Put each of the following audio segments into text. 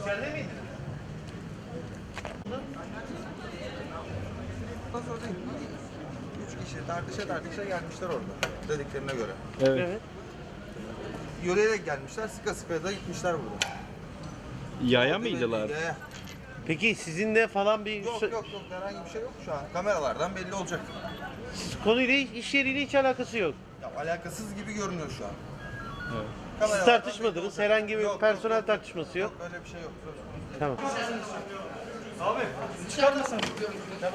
İçeride miydin? Oradayım. Üç kişi tartışa tartışa gelmişler orada dediklerine göre. Evet. evet. Yürüyerek gelmişler, sıka sıka da gitmişler burada. Yaya mıydılar? Yaya. Peki sizinle falan bir Yok yok yok herhangi bir şey yok şu an. Kameralardan belli olacak. konuyla iş yeriyle hiç alakası yok. Ya alakasız gibi görünüyor şu an. Evet. Siz Kameralardan tartışmadınız. olacak. Herhangi bir Yok, yok, personel yok. tartışması yok. Öyle bir şey yok. Söz konusu. Tamam.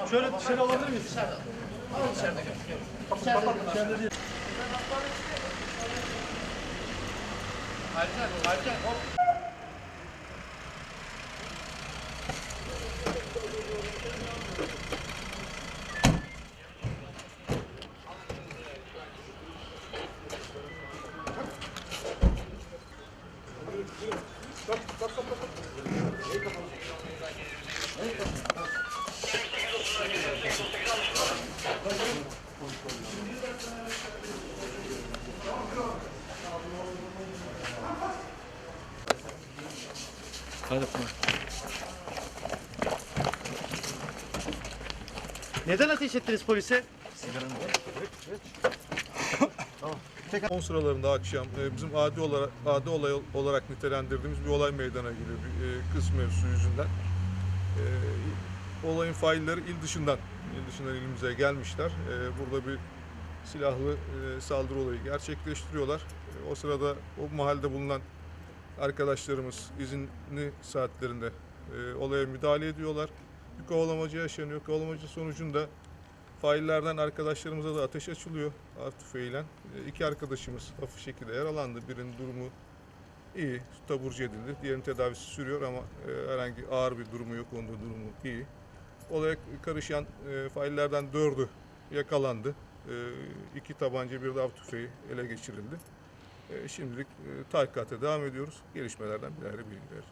Şöyle dışarı alabilir miyiz? Hadi Pınar. Neden ateş ettiniz polise? 10 sıralarında akşam e, bizim adi olarak adi olay olarak nitelendirdiğimiz bir olay meydana geliyor bir e, kız mevzusu yüzünden. E, olayın failleri il dışından il dışından ilimize gelmişler. Burada bir silahlı saldırı olayı gerçekleştiriyorlar. O sırada o mahallede bulunan arkadaşlarımız izinli saatlerinde e, olaya müdahale ediyorlar. Bir kovalamacı yaşanıyor. Kovalamacı sonucunda Faillerden arkadaşlarımıza da ateş açılıyor av tüfeğiyle. E, İki arkadaşımız hafif şekilde yaralandı. Birinin durumu iyi, taburcu edildi. Diğerinin tedavisi sürüyor ama e, herhangi ağır bir durumu yok, onda durumu iyi. Olaya karışan e, faillerden dördü yakalandı. E, iki tabanca bir de av tüfeği ele geçirildi. E, şimdilik e, tahkikata devam ediyoruz. Gelişmelerden bir ayrı bilgi vereceğim.